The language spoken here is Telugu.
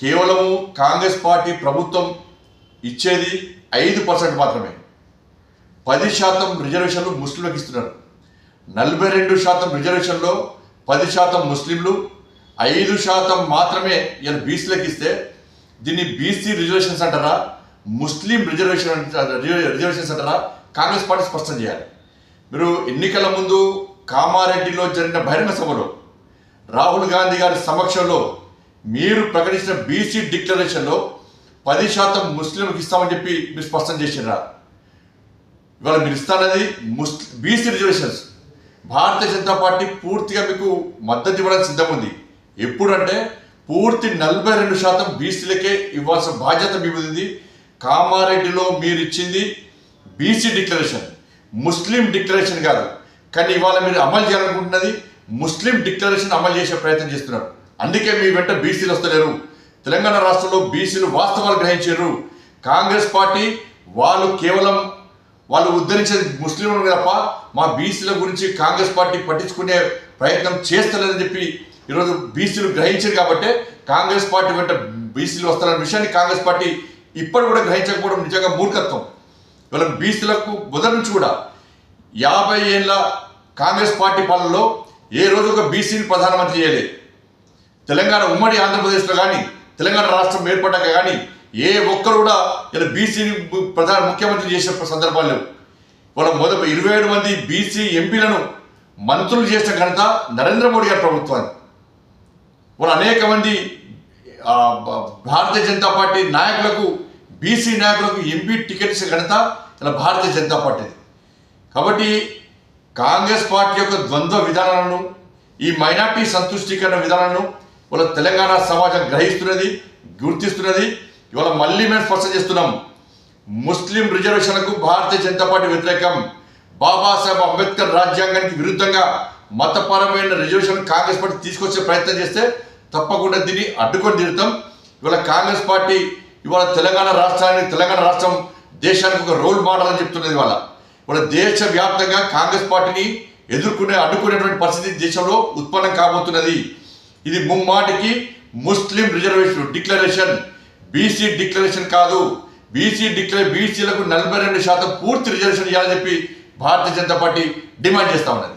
కేవలము కాంగ్రెస్ పార్టీ ప్రభుత్వం ఇచ్చేది ఐదు పర్సెంట్ మాత్రమే. పది శాతం రిజర్వేషన్లు ముస్లింలకు ఇస్తున్నారు. నలభై రెండు శాతం రిజర్వేషన్లో పది శాతం ముస్లింలు ఐదు శాతం మాత్రమే ఇలా బీసీలకు ఇస్తే దీన్ని బీసీ రిజర్వేషన్స్ అంటారా ముస్లిం రిజర్వేషన్ రిజర్వేషన్స్ అంటారా కాంగ్రెస్ పార్టీ స్పష్టం చేయాలి. మీరు ఎన్నికల ముందు కామారెడ్డిలో జరిగిన బహిరంగ సభలో రాహుల్ గాంధీ గారి సమక్షంలో మీరు ప్రకటించిన బీసీ డిక్లరేషన్లో పది శాతం ముస్లింలకు ఇస్తామని చెప్పి మీరు స్పష్టం చేసినారా ఇవాళ మీరు ఇస్తానది ముస్లిం BC reservations. Bharatiya Janata Party పూర్తిగా మీకు మద్దతు ఇవ్వడానికి సిద్ధం ఉంది. ఎప్పుడంటే పూర్తి నలభై రెండు శాతం బీసీలకే ఇవ్వాల్సిన బాధ్యత మీ మీద ఉంది. కామారెడ్డిలో మీరు ఇచ్చింది బీసీ డిక్లరేషన్. ముస్లిం డిక్లరేషన్ కాదు. కానీ ఇవాళ మీరు అమలు చేయాలనుకుంటున్నది ముస్లిం డిక్లరేషన్ అమలు చేసే ప్రయత్నం చేస్తున్నారు. అందుకే మీ వెంట బీసీలు వస్తలేరు. తెలంగాణ రాష్ట్రంలో బీసీలు వాస్తవాలు గ్రహించారు. కాంగ్రెస్ పార్టీ వాళ్ళు కేవలం వాళ్ళు ఉద్ధరించేది ముస్లింలు తప్ప మా బీసీల గురించి కాంగ్రెస్ పార్టీ పట్టించుకునే ప్రయత్నం చేస్తలేదని చెప్పి ఈరోజు బీసీలు గ్రహించారు కాబట్టి కాంగ్రెస్ పార్టీ వెంట బీసీలు వస్తారన్న విషయాన్ని కాంగ్రెస్ పార్టీ ఇప్పటి కూడా గ్రహించకపోవడం నిజంగా మూర్ఖత్వం. ఇవాళ బీసీలకు మొదటి నుంచి కూడా యాభై ఏళ్ళ కాంగ్రెస్ పార్టీ పాలనలో ఏ రోజు ఒక బీసీని ప్రధానమంత్రి చేయలేదు. తెలంగాణ ఉమ్మడి ఆంధ్రప్రదేశ్లో కానీ తెలంగాణ రాష్ట్రం ఏర్పడ్డాక కానీ ఏ ఒక్కరు కూడా ఇలా బీసీని ప్రధాన ముఖ్యమంత్రి చేసిన సందర్భాలు లేవు. వాళ్ళ మొదటి ఇరవై ఏడు మంది బీసీ ఎంపీలను మంత్రులు చేసిన ఘనత నరేంద్ర మోడీ గారి ప్రభుత్వాన్ని. వాళ్ళు అనేక మంది భారతీయ జనతా పార్టీ నాయకులకు బీసీ నాయకులకు ఎంపీ టికెట్స్ ఘనత ఇలా భారతీయ జనతా పార్టీది. కాబట్టి కాంగ్రెస్ పార్టీ యొక్క ద్వంద్వ విధానాలను ఈ మైనార్టీ సంతుష్టీకరణ విధానాలను ఇవాళ తెలంగాణ సమాజం గ్రహిస్తున్నది గుర్తిస్తున్నది. ఇవాళ మళ్ళీ మేము స్పష్టం చేస్తున్నాం. ముస్లిం రిజర్వేషన్లకు భారతీయ జనతా పార్టీ వ్యతిరేకం. బాబాసాహెబ్ అంబేద్కర్ రాజ్యాంగానికి విరుద్ధంగా మతపరమైన రిజర్వేషన్ కాంగ్రెస్ పార్టీ తీసుకొచ్చే ప్రయత్నం చేస్తే తప్పకుండా దీన్ని అడ్డుకొని తీరుతాం. ఇవాళ కాంగ్రెస్ పార్టీ ఇవాళ తెలంగాణ రాష్ట్రానికి తెలంగాణ రాష్ట్రం దేశానికి ఒక రోల్ మోడల్ అని చెప్తున్నది ఇవాళ. ఇవాళ దేశ వ్యాప్తంగా కాంగ్రెస్ పార్టీని ఎదుర్కొనే అడ్డుకునేటువంటి పరిస్థితి దేశంలో ఉత్పన్నం కాబోతున్నది. ఇది ముమ్మాటికి ముస్లిం రిజర్వేషన్ డిక్లరేషన్. బీసీ డిక్లరేషన్ కాదు. బీసీ డిక్లరే బీసీలకు నలభై రెండు శాతం పూర్తి రిజర్వేషన్ ఇవ్వాలని చెప్పి భారతీయ జనతా పార్టీ డిమాండ్ చేస్తా ఉన్నది.